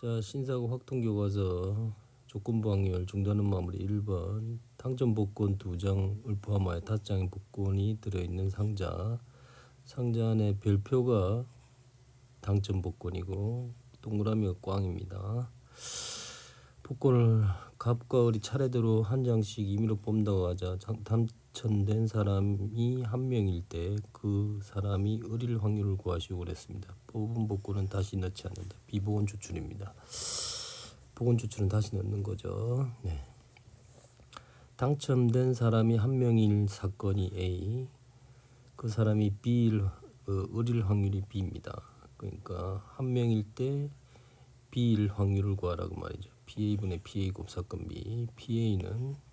자, 신사고 확통 교과서 조건부 확률 중단은 마무리 1번. 당첨 복권 2장을 포함하여 5장의 복권이 들어있는 상자. 상자 안에 별표가 당첨 복권이고 동그라미가 꽝입니다. 복권을 갑과 을이 차례대로 한 장씩 임의로 뽑는다고 하자. 장- 당첨된 사람이 한 명일 때 그 사람이 을일 확률을 구하시오 그랬습니다. 뽑은 복권은 다시 넣지 않는다. 비복원 추출입니다. 복원 추출은 다시 넣는 거죠. 네. 당첨된 사람이 한 명일 사건이 A, 그 사람이 B일 어, 을일 확률이 B입니다. 그러니까 한 명일 때 B일 확률을 구하라고 말이죠. PA분의 PA 곱 사건 B. PA는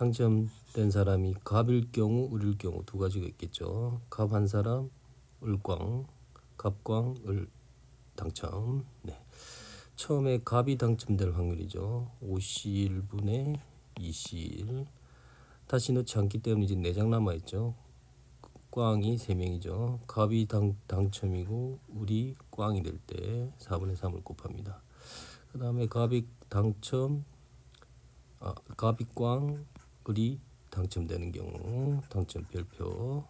당첨된 사람이 갑일 경우, 을일 경우 두 가지가 있겠죠. 갑 한 사람, 을광, 갑광, 을 당첨. 네. 처음에 갑이 당첨될 확률이죠. 51분의 2실. 다시 넣지 않기 때문에 이제 4장 남아있죠. 꽝이 3명이죠. 갑이 당, 당첨이고 을이 꽝이 될 때 4분의 3을 곱합니다. 그 다음에 갑이 당첨, 아, 갑이 꽝, 을이 당첨되는 경우 당첨 별표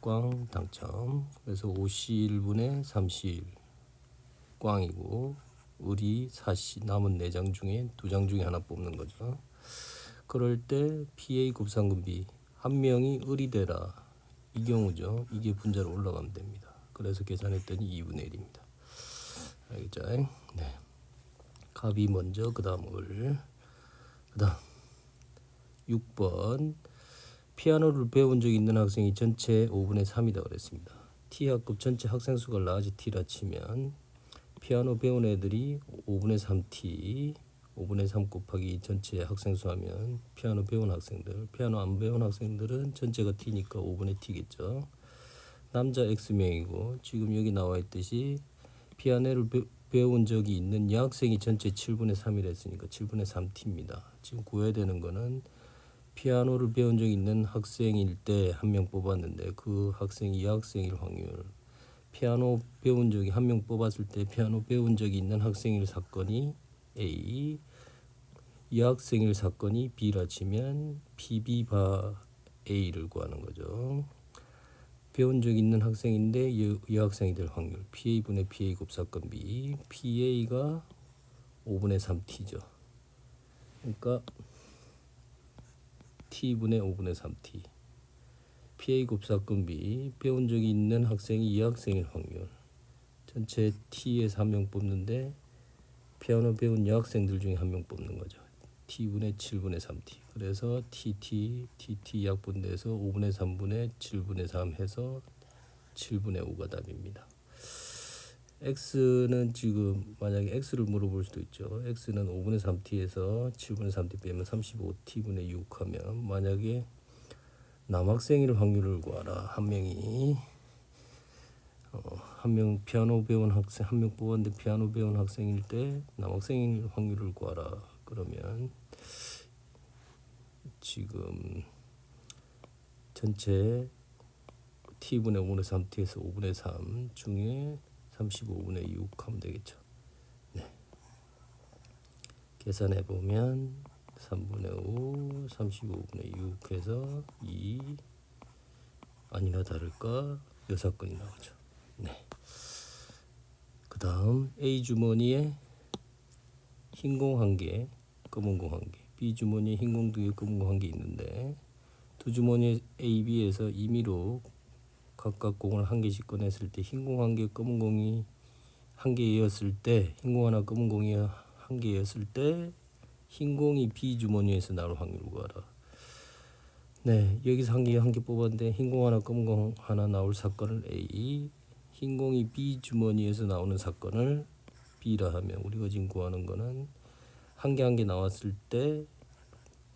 꽝 당첨 그래서 51분의 30 꽝이고 을이 40 남은 4장 중에 2장 중에 하나 뽑는 거죠. 그럴 때 PA 곱상금 B 한 명이 을이 되라 이 경우죠. 이게 분자로 올라가면 됩니다. 그래서 계산했더니 2분의 1입니다. 알겠죠? 네. 갑이 먼저 그 다음 을. 그 다음 6번 피아노를 배운 적 있는 학생이 전체 5분의 3이다 그랬습니다. T 학급 전체 학생 수가 라지 T라 치면 피아노 배운 애들이 5분의 3T 5분의 3 곱하기 전체 학생 수 하면 피아노 배운 학생들 피아노 안 배운 학생들은 전체가 T니까 5분의 T겠죠. 남자 X명이고 지금 여기 나와 있듯이 피아노를 배, 배운 적이 있는 여학생이 전체 7분의 3이라 했으니까 7분의 3T입니다. 지금 구해야 되는 거는 피아노를 배운 적 있는 학생일 때 한 명 뽑았는데 그 학생이 이 학생일 확률 피아노 배운 적이 한 명 뽑았을 때 피아노 배운 적이 있는 학생일 사건이 A 이 학생일 사건이 B라 치면 PB 바 A를 구하는 거죠. 배운 적 있는 학생인데 이, 이 학생이 될 확률 PA분의 PA 곱 사건 B PA가 5분의 3T죠. 그러니까 T분의 5분의 3T PA 곱사건 B. 배운 적이 있는 학생이 이 학생일 확률. 전체 T에서 한 명 뽑는데 피아노 배운 여학생들 중에 한 명 뽑는 거죠. T분의 7분의 3T 그래서 TT TT 약분돼서 5분의 3분의 7분의 3 해서 7분의 5가 답입니다 X는 지금 만약에 X를 물어볼 수도 있죠. X는 5분의 3T에서 7분의 3T 빼면 35T분의 6 하면 만약에 남학생일 확률을 구하라. 한 명이 어, 한명 피아노 배운 학생 한 명 뽑았는데 피아노 배운 학생일 때 남학생일 확률을 구하라. 그러면 지금 전체 T분의 5분의 3T에서 5분의 3 중에 35분의 6 하면 되겠죠. 네. 계산해 보면 3분의 5, 35분의 6 해서 2 아니나 다를까 여사건이 나오죠. 네. 그 다음 A 주머니에 흰 공 한 개, 검은 공 한 개. B 주머니에 흰 공 두 개, 검은 공 한 개 있는데 두 주머니 A, B에서 임의로 각각 공을 한 개씩 꺼냈을 때 흰 공 한 개, 검은 공이 한 개였을 때, 흰 공 하나, 검은 공이 한 개였을 때, 흰 공이 B 주머니에서 나올 확률을 구하라. 네, 여기서 한 개 한 개 뽑았는데 흰 공 하나, 검은 공 하나 나올 사건을 A, 흰 공이 B 주머니에서 나오는 사건을 B라 하면 우리가 지금 구하는 거는 한 개 한 개 나왔을 때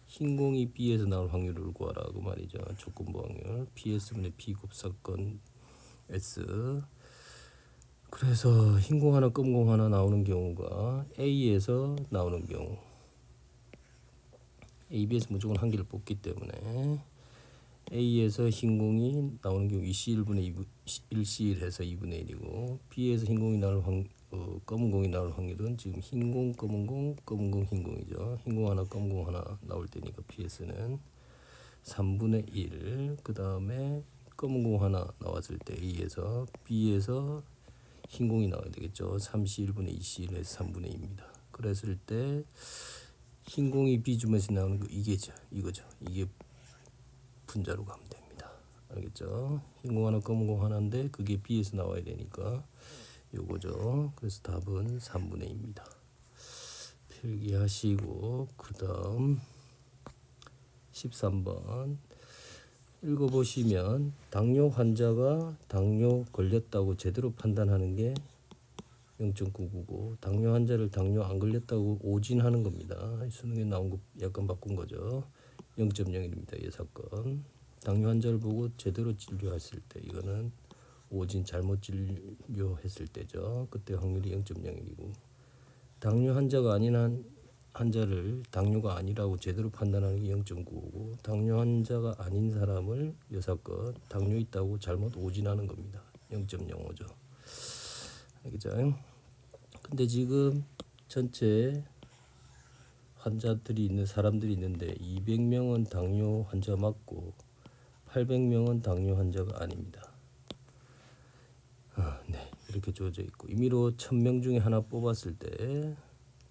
흰 공이 B에서 나올 확률을 구하라 그 말이죠. 조건부 확률. BS분의 B 곱사건 S. 그래서 흰 공 하나 검은 공 하나 나오는 경우가 A에서 나오는 경우. AB에서 무조건 한 개를 뽑기 때문에 A에서 흰 공이 나오는 경우 2C 1분의 2, 1C 1 해서 2분의 1이고 B에서 흰 공이 나올 확, 어, 검은 공이 나올 확률은 지금 흰 공, 검은 공, 검은 공, 흰 공이죠. 흰 공 하나, 검은 공 하나 나올 때니까 PS는 3분의 1. 그 다음에 검은 공 하나 나왔을 때 A에서 B에서 흰 공이 나와야 되겠죠. 31분의 21에서 3분의 2입니다. 그랬을 때 흰 공이 B 주면서 나오는 거 이게죠. 이거죠. 이게 분자로 가면 됩니다. 알겠죠? 흰 공 하나, 검은 공 하나인데 그게 B에서 나와야 되니까 요거죠. 그래서 답은 3분의 2입니다. 필기하시고 그 다음 13번 읽어보시면 당뇨 환자가 당뇨 걸렸다고 제대로 판단하는 게 0.999 당뇨 환자를 당뇨 안 걸렸다고 오진하는 겁니다. 수능에 나온 거 약간 바꾼 거죠. 0.01입니다. 이 사건. 당뇨 환자를 보고 제대로 진료했을 때 이거는 오진 잘못 진료했을 때죠. 그때 확률이 0.01이고 당뇨 환자가 아닌 한 환자를 당뇨가 아니라고 제대로 판단하는 게 0.95고 당뇨 환자가 아닌 사람을 여사건 당뇨 있다고 잘못 오진하는 겁니다. 0.05죠. 알겠죠? 근데 지금 전체 환자들이 있는 사람들이 있는데 200명은 당뇨 환자 맞고 800명은 당뇨 환자가 아닙니다. 아, 네, 이렇게 주어져 있고 임의로 1000명 중에 하나 뽑았을 때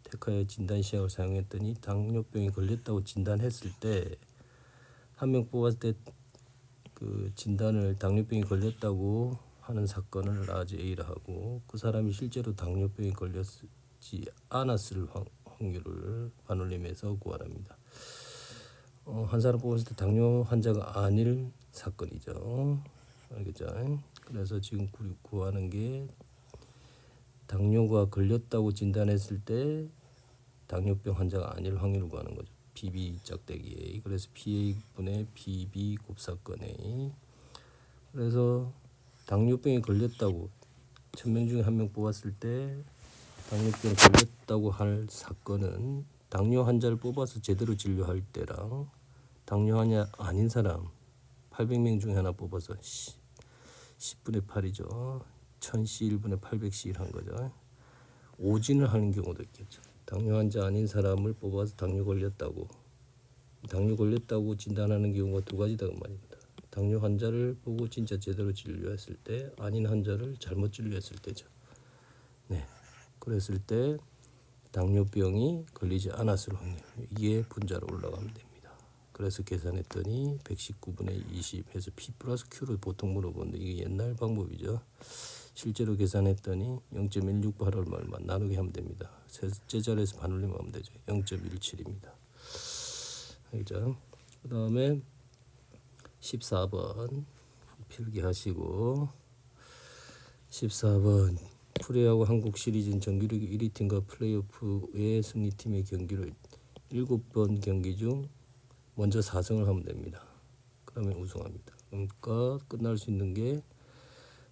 테카의 진단 시약을 사용했더니 당뇨병이 걸렸다고 진단했을 때 한 명 뽑았을 때 그 진단을 당뇨병이 걸렸다고 하는 사건을 라지 A라 하고 그 사람이 실제로 당뇨병이 걸렸지 않았을 확- 확률을 반올림해서 구하랍니다. 어, 한 사람 뽑았을 때 당뇨 환자가 아닐 사건이죠. 알겠죠? 그래서 지금 구- 구하는 게 당뇨가 걸렸다고 진단했을 때 당뇨병 환자가 아닐 확률을 구하는 거죠. BB 짝대기 그래서 PA 분의 BB 곱사건 A 그래서 당뇨병에 걸렸다고 천 명 중에 한 명 뽑았을 때 당뇨병에 걸렸다고 할 사건은 당뇨 환자를 뽑아서 제대로 진료할 때랑 당뇨 환자 아닌 사람 800명 중에 하나 뽑아서 10분의 8이죠. 1000C 1분의 800C 1한 거죠. 오진을 하는 경우도 있겠죠. 당뇨 환자 아닌 사람을 뽑아서 당뇨 걸렸다고 당뇨 걸렸다고 진단하는 경우가 두 가지다 그 말입니다. 당뇨 환자를 보고 진짜 제대로 진료했을 때 아닌 환자를 잘못 진료했을 때죠. 네, 그랬을 때 당뇨병이 걸리지 않았을 확률 이게 분자로 올라가면 됩니다. 그래서 계산했더니 119분의 20 해서 P 플러스 Q를 보통 물어보는데 이게 옛날 방법이죠. 실제로 계산했더니 0.168 얼마 나누게 하면 됩니다. 셋째 자리에서 반올림 하면 되죠. 0.17입니다. 알죠? 그 다음에 14번 필기하시고 14번 프레하고 한국 시리즈 정규리그 1위 팀과 플레이오프의 승리팀의 경기를 7번 경기 중 먼저 4승을 하면 됩니다. 그러면 우승합니다. 그러니까 끝날 수 있는 게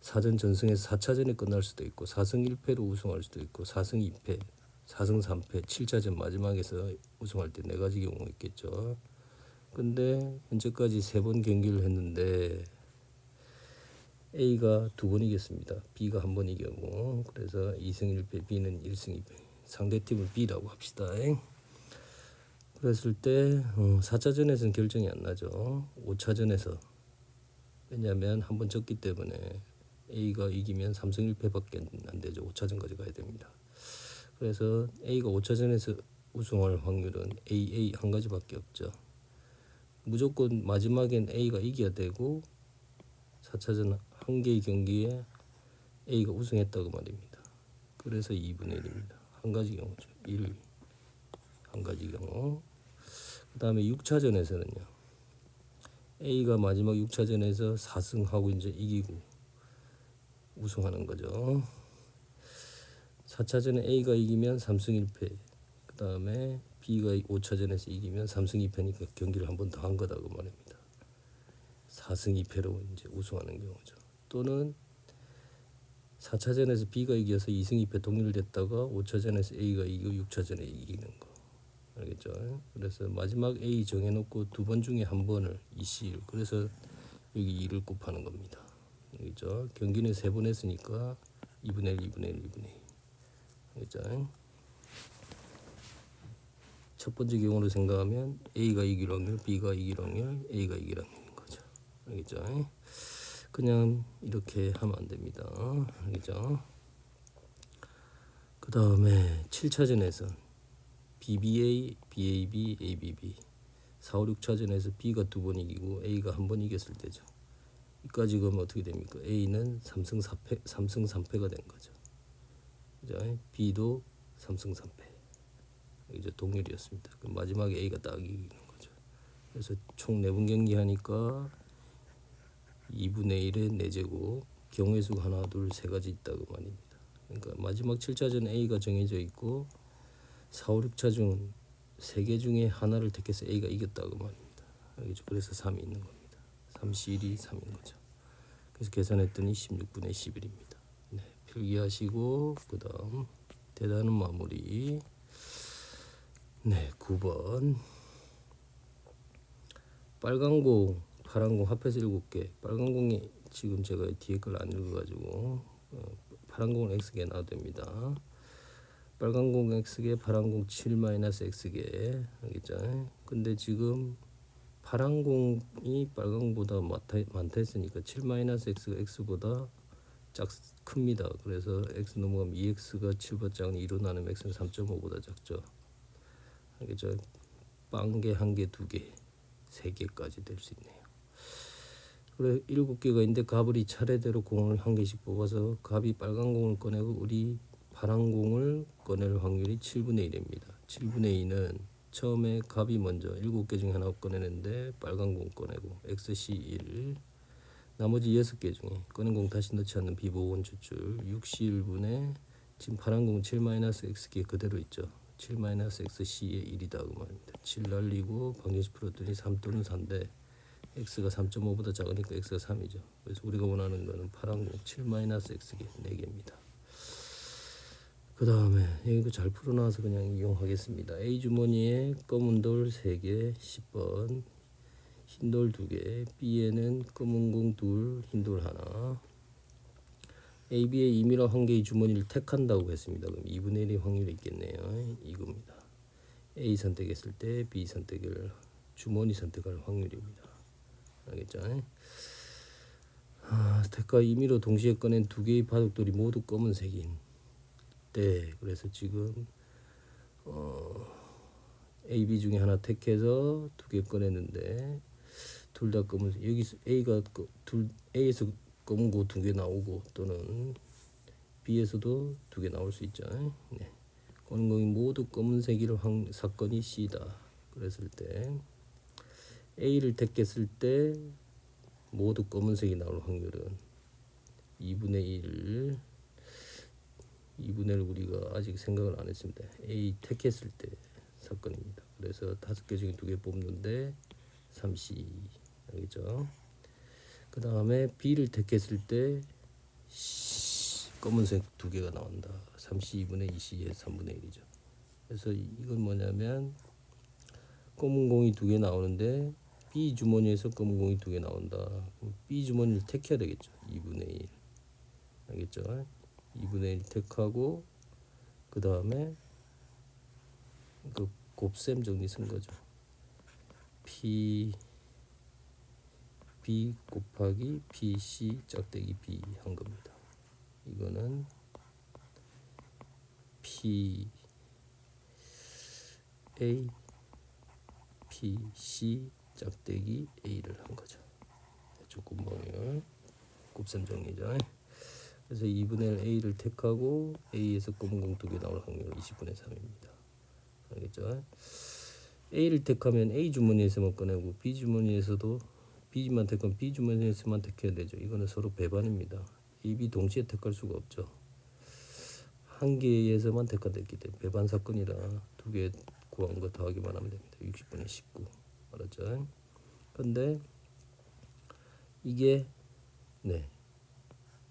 4전 전승에서 4차전에 끝날 수도 있고 4승 1패로 우승할 수도 있고 4승 2패, 4승 3패, 7차전 마지막에서 우승할 때 네 가지 경우가 있겠죠. 근데 현재까지 세 번 경기를 했는데 A가 두 번 이겼습니다. B가 한 번 이겼고 그래서 2승 1패, B는 1승 2패. 상대 팀을 B라고 합시다. 그랬을 때 어, 4차전에서는 결정이 안 나죠. 5차전에서 왜냐하면 한 번 졌기 때문에 A가 이기면 3승 1패밖에 안 되죠. 5차전까지 가야 됩니다. 그래서 A가 5차전에서 우승할 확률은 AA 한 가지밖에 없죠. 무조건 마지막엔 A가 이겨야 되고 4차전 한 개의 경기에 A가 우승했다고 말입니다. 그래서 2분의 1입니다. 한 가지 경우죠. 1. 한 가지 경우. 그 다음에 6차전에서는요. A가 마지막 6차전에서 4승하고 이제 이기고 우승하는 거죠. 4차전에 A가 이기면 3승 1패. 그 다음에 B가 5차전에서 이기면 3승 2패니까 경기를 한 번 더 한 거다고 말입니다. 4승 2패로 이제 우승하는 경우죠. 또는 4차전에서 B가 이겨서 2승 2패 동일됐다가 5차전에서 A가 이기고 6차전에 이기는 거. 알겠죠? 그래서 마지막 A 정해놓고 두 번 중에 한 번을 이실 그래서 여기 2를 곱하는 겁니다. 알겠죠? 경기는 세 번 했으니까 2분의 1, 2분의 1, 2분의 1. 그죠? 첫 번째 경우로 생각하면 A가 이길 확률, B가 이길 확률, A가 이길 확률인 거죠. 알겠죠? 그냥 이렇게 하면 안 됩니다. 알겠죠? 그 다음에 7차전에선 BBA, BAB, ABB 4, 5, 6차전에서 B가 두 번 이기고 A가 한 번 이겼을 때죠. 이까지 그러면 어떻게 됩니까? A는 3승 4패, 3승 3패가 된 거죠. 그죠? B도 3승 3패. 이제 동률이었습니다. 그 마지막에 A가 딱 이기는 거죠. 그래서 총네분 경기 하니까 2분의 1의 4제곱 경우의 수가 하나 둘 세 가지 있다고 말입니다. 그러니까 마지막 7차전 A가 정해져 있고 4, 5, 6차 중세개 중에 하나를 택해서 A가 이겼다고 말입니다. 알겠죠? 그래서 3이 있는 겁니다. 3, 1이 3인 거죠. 그래서 계산했더니 16분의 11입니다. 네, 필기하시고 그 다음 대단한 마무리 네, 9번 빨간 공, 파란 공 합해서 7개 빨간 공이 지금 제가 뒤에 걸 안 읽어가지고 어, 파란 공은 X개 나와도 됩니다. 빨간 공 X개, 파란 공 7 마이너스 X개 알겠죠? 근데 지금 파란 공이 빨간 공보다 많다, 많다 했으니까 7 마이너스 X가 X보다 작 큽니다. 그래서 X 넘어가면 2X가 7보다 작은 2로 나누면 X는 3.5보다 작죠. 알겠죠? 빵개 한 개, 두 개, 세 개까지 될 수 있네요. 그래 일곱 개가 있는데 갑을 이 차례대로 공을 한 개씩 뽑아서 갑이 빨간 공을 꺼내고 우리 파란 공을 꺼낼 확률이 7분의 1입니다. 7분의 2는 처음에 갑이 먼저 일곱 개 중에 하나 꺼내는데 빨간 공 꺼내고 XC 1 나머지 여섯 개 중에 꺼낸 공 다시 넣지 않는 비보건 추출 61분의 지금 파란 공7 마이너스 X개 그대로 있죠. 7 마이너스 XC의 1이다 그 말입니다. 7 날리고 방정식 풀었더니 3 또는 4인데 x가 3.5보다 작으니까 x가 3이죠. 그래서 우리가 원하는 거는 파란 공7 마이너스 x개 4개입니다. 그 다음에 이거 잘 풀어놔서 그냥 이용하겠습니다. A 주머니에 검은 돌 3개 10번 흰 돌 2개 B에는 검은 공 둘, 흰 돌 하나 AB의 임의로 한 개의 주머니를 택한다고 했습니다. 그럼 2분의 1의 확률이 있겠네요. 이겁니다. A 선택했을 때 B 선택을 주머니 선택할 확률입니다. 알겠죠? 아, 택과 임의로 동시에 꺼낸 두 개의 바둑돌이 모두 검은색인 때 그래서 지금 어, A, B 중에 하나 택해서 두 개 꺼냈는데 둘 다 검은색 여기서 A가 그둘 A에서 검은 거 두 개 나오고 또는 B에서도 두 개 나올 수 있죠. 네. 검은 공이 모두 검은색이를 확, 사건이 C다. 그랬을 때 A를 택했을 때 모두 검은색이 나올 확률은 2분의 1 2분의 1 우리가 아직 생각을 안 했습니다. A 택했을 때 사건입니다. 그래서 다섯 개 중에 두 개 뽑는데 30 알겠죠? 그 다음에 B를 택했을 때 검은색 두 개가 나온다. 32분의 2C의 3분의 1이죠. 그래서 이건 뭐냐면 검은 공이 두 개 나오는데 B 주머니에서 검은 공이 두 개 나온다. B 주머니를 택해야 되겠죠. 2분의 1. 알겠죠? 2분의 1 택하고 그 다음에 그 곱셈 정리 쓴 거죠. P B 곱하기 PC 짝대기 B 한 겁니다. 이거는 P A P C 짝대기 A를 한 거죠. 조금방을 곱셈 정리죠. 그래서 2분의 1 A를 택하고 A에서 검은 공두개 나올 확률 20분의 3입니다. 알겠죠? A를 택하면 A 주머니에서만 꺼내고 B 주머니에서도 B만 택하면 B 주머니에서만 택해야 되죠. 이거는 서로 배반입니다. A, B 동시에 택할 수가 없죠. 한 개에서만 택하됐기 때문에 배반 사건이라 두 개 구한 거 더하기만 하면 됩니다. 60분의 19 알았죠? 근데 이게 네.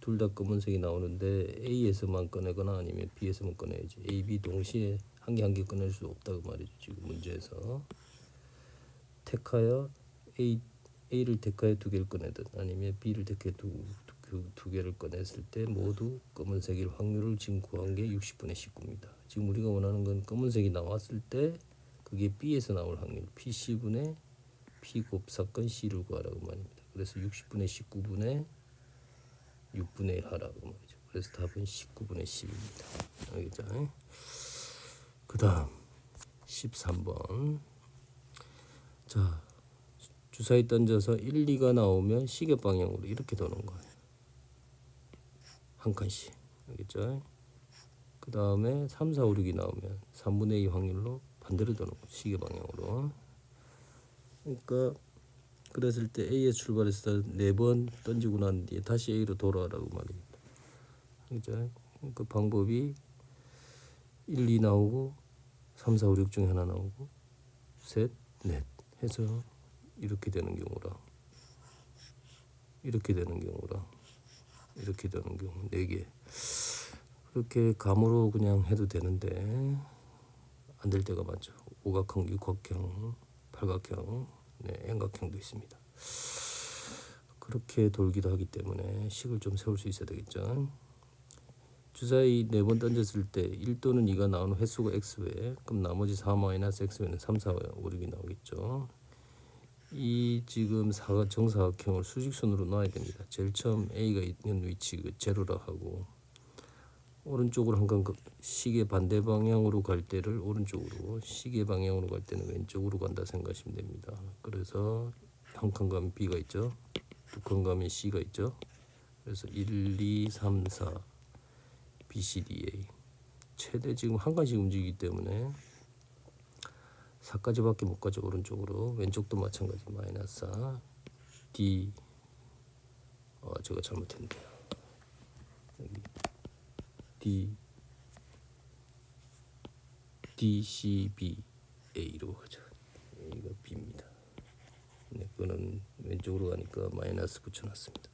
둘 다 검은색이 나오는데 A에서만 꺼내거나 아니면 B에서만 꺼내야지. A, B 동시에 한 개 한 개 꺼낼 수 없다고 말이죠. 지금 문제에서 택하여 A A를 택하여 두 개를 꺼내든 아니면 B를 택해 두, 두 두, 두 개를 꺼냈을 때 모두 검은색일 확률을 지금 구한 게 60분의 19입니다. 지금 우리가 원하는 건 검은색이 나왔을 때 그게 B에서 나올 확률 PC분의 P 곱 사건 C를 구하라고 말입니다. 그래서 60분의 19분의 6분의 1 하라고 말이죠. 그래서 답은 19분의 10입니다. 알겠죠? 그 다음 13번 자 주사위 던져서 1, 2가 나오면 시계 방향으로 이렇게 도는 거예요. 한 칸씩. 알겠죠? 그 다음에 3, 4, 5, 6이 나오면 3분의 2 확률로 반대로 도는 거예요. 시계 방향으로. 그러니까 그랬을 때 A에서 출발해서 네 번 던지고 난 뒤에 다시 A로 돌아가라고 말입니다. 그 방법이 1, 2 나오고 3, 4, 5, 6 중에 하나 나오고 셋, 넷 해서 이렇게 되는 경우랑 이렇게 되는 경우랑 이렇게 되는 경우 네 개. 그렇게 감으로 그냥 해도 되는데 안 될 때가 많죠. 오각형, 육각형, 팔각형, 네, N각형도 있습니다. 그렇게 돌기도 하기 때문에 식을 좀 세울 수 있어야 되겠죠. 주사위 네 번 던졌을 때 1 또는 2가 나오는 횟수가 x외 그럼 나머지 4 마이너스 x외는 3, 4, 5, 6이 나오겠죠. 이 지금 사각 정사각형을 수직선으로 놔야 됩니다. 제일 처음 A가 있는 위치 그 제로라 하고 오른쪽으로 한칸 그 시계 반대 방향으로 갈 때를 오른쪽으로 시계 방향으로 갈 때는 왼쪽으로 간다 생각하시면 됩니다. 그래서 한 칸 가면 B가 있죠. 두 칸 가면 C가 있죠. 그래서 1, 2, 3, 4 B, C, D, A 최대 지금 한 칸씩 움직이기 때문에 4까지밖에 못 가죠 오른쪽으로 왼쪽도 마찬가지 마이너스 4 D 어 제가 잘못했네요 여기 D D C B A로 가죠 이거 B입니다 네 그거는 왼쪽으로 가니까 마이너스 붙여놨습니다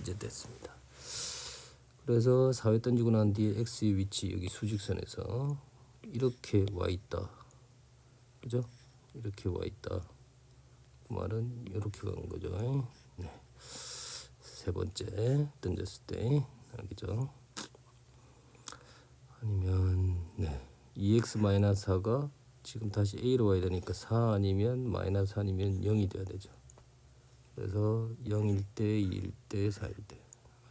이제 됐습니다 그래서 4회 던지고 난 뒤에 X의 위치 여기 수직선에서 이렇게 와 있다 그죠? 이렇게 와 있다. 그 말은 이렇게 간 거죠. 네. 세 번째 던졌을 때 알겠죠? 아니면 네. 2x 마이너스 4가 지금 다시 a로 와야 되니까 4 아니면 마이너스 아니면 0이 돼야 되죠. 그래서 0일 때, 2일 때, 4일 때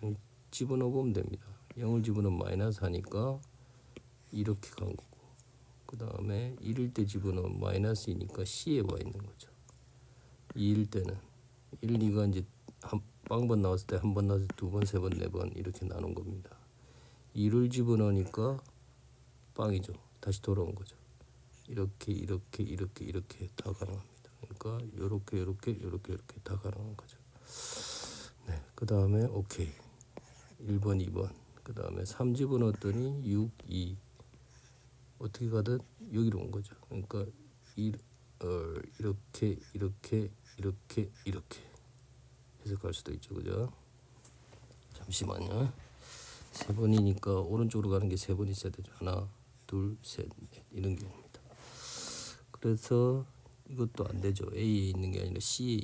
아니, 집어넣어 보면 됩니다. 0을 집어넣으면 마이너스 하니까 이렇게 간 거고 그 다음에 1일 때 집어넣으면 마이너스이니까 C에 와 있는 거죠. 2일 때는 1, 2가 이제 한 빵 번 나왔을 때 한 번 나왔을 때 두 번, 세 번, 네 번 이렇게 나눈 겁니다. 2를 집어넣으니까 빵이죠. 다시 돌아온 거죠. 이렇게 이렇게 이렇게 이렇게 다 가능합니다. 그러니까 요렇게 요렇게 요렇게 요렇게 다 가능한 거죠. 네, 그 다음에 오케이 1번, 2번 그 다음에 3 집어넣었더니 6, 2 어떻게 가든 여기로 온 거죠. 그러니까 이, 어, 이렇게 이렇게 이렇게 이렇게 해석할 수도 있죠, 그죠? 잠시만요. 세 번이니까 오른쪽으로 가는 게 세 번 있어야 되죠. 하나, 둘, 셋, 넷 이런 경우입니다. 그래서 이것도 안 되죠. A에 있는 게 아니라 C에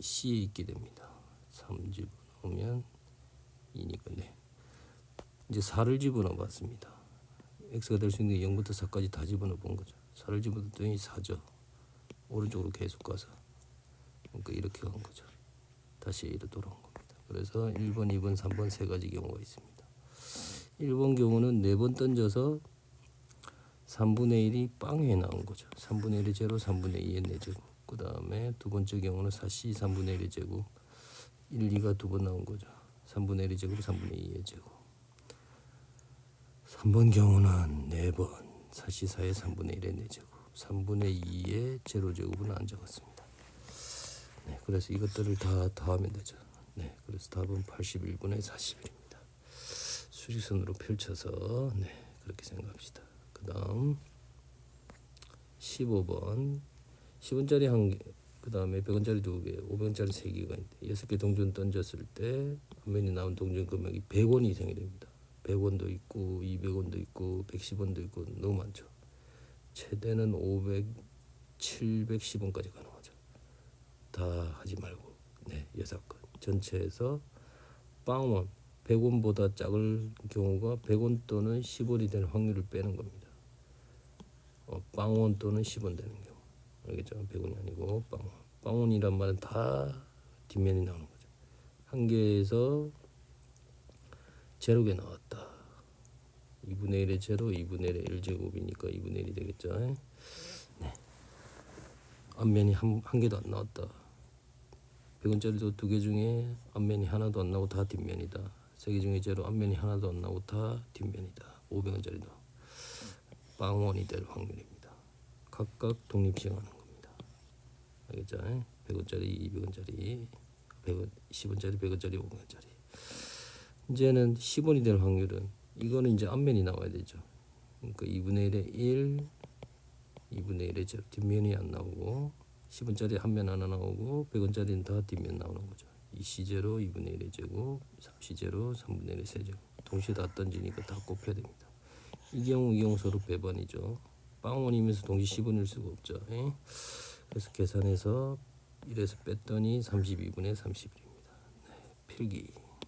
C에 있게 됩니다. 3 집어넣으면 2니까 네. 이제 4를 집어넣어 봤습니다. x가 될 수 있는 게 0부터 4까지 다 집어넣어 본 거죠. 4를 집어넣더니 4죠. 오른쪽으로 계속 가서 그러니까 이렇게 간 거죠. 다시 A로 돌아온. 그래서 1번, 2번, 3번 세 가지 경우가 있습니다. 1번 경우는 4번 던져서 3분의 1이 빵에 나온 거죠. 3분의 1의 제로, 3분의 2의 4제곱. 그 다음에 두 번째 경우는 4C 3분의 1의 제곱. 1, 2가 두 번 나온 거죠. 3분의 1의 제곱, 3분의 2의 제곱. 3번 경우는 4번 4시4의 3분의 1의 4제곱 3분의 2의 제로제곱은 안 적었습니다. 네, 그래서 이것들을 다 더하면 되죠. 네, 그래서 답은 81분의 41입니다. 수직선으로 펼쳐서 네, 그렇게 생각합시다. 그 다음 15번 10원짜리 한 개, 그 다음에 100원짜리 두 개, 500원짜리 세 개가 있는데 여섯 개 동전 던졌을 때 화면이 나온 동전 금액이 100원이 이상이 됩니다. 100원도 있고 200원도 있고 110원도 있고 너무 많죠. 최대는 500, 710원까지 가능하죠. 다 하지 말고 네 여섯 건 전체에서 빵원 100원보다 작을 경우가 100원 또는 10원이 되는 확률을 빼는 겁니다. 어, 빵원 또는 10원 되는 경우 알겠죠? 100원이 아니고 빵원. 빵원이란 말은 다 뒷면이 나오는 거죠. 한 개에서 제로개 나왔다. 2분의 1의 제로, 2분의 1의 1제곱이니까 2분의 1이 되겠죠. 네. 앞면이 한, 한 개도 안 나왔다. 100원짜리도 두 개 중에 앞면이 하나도 안 나오고 다 뒷면이다. 세 개 중에 제로 앞면이 하나도 안 나오고 다 뒷면이다. 500원짜리도 빵원이 될 확률입니다. 각각 독립시행하는 겁니다. 알겠죠? 100원짜리, 200원짜리, 100원, 10원짜리, 100원짜리, 500원짜리. 이제는 10원이 될 확률은 이거는 이제 앞면이 나와야 되죠. 그러니까 2분의 1의 1, 2분의 1의 제로 뒷면이 안 나오고 10원짜리 한 면 하나 나오고 100원짜리는 다 뒷면 나오는 거죠. 2시제로 2분의 1의 제곱, 3시제로 3분의 1의 세제곱 동시에 다 던지니까 다 곱해야 됩니다. 이 경우 이 경우 서로 배반이죠. 빵원이면서 동시 10원일 수가 없죠. 예? 그래서 계산해서 1에서 뺐더니 32분의 31입니다. 네, 필기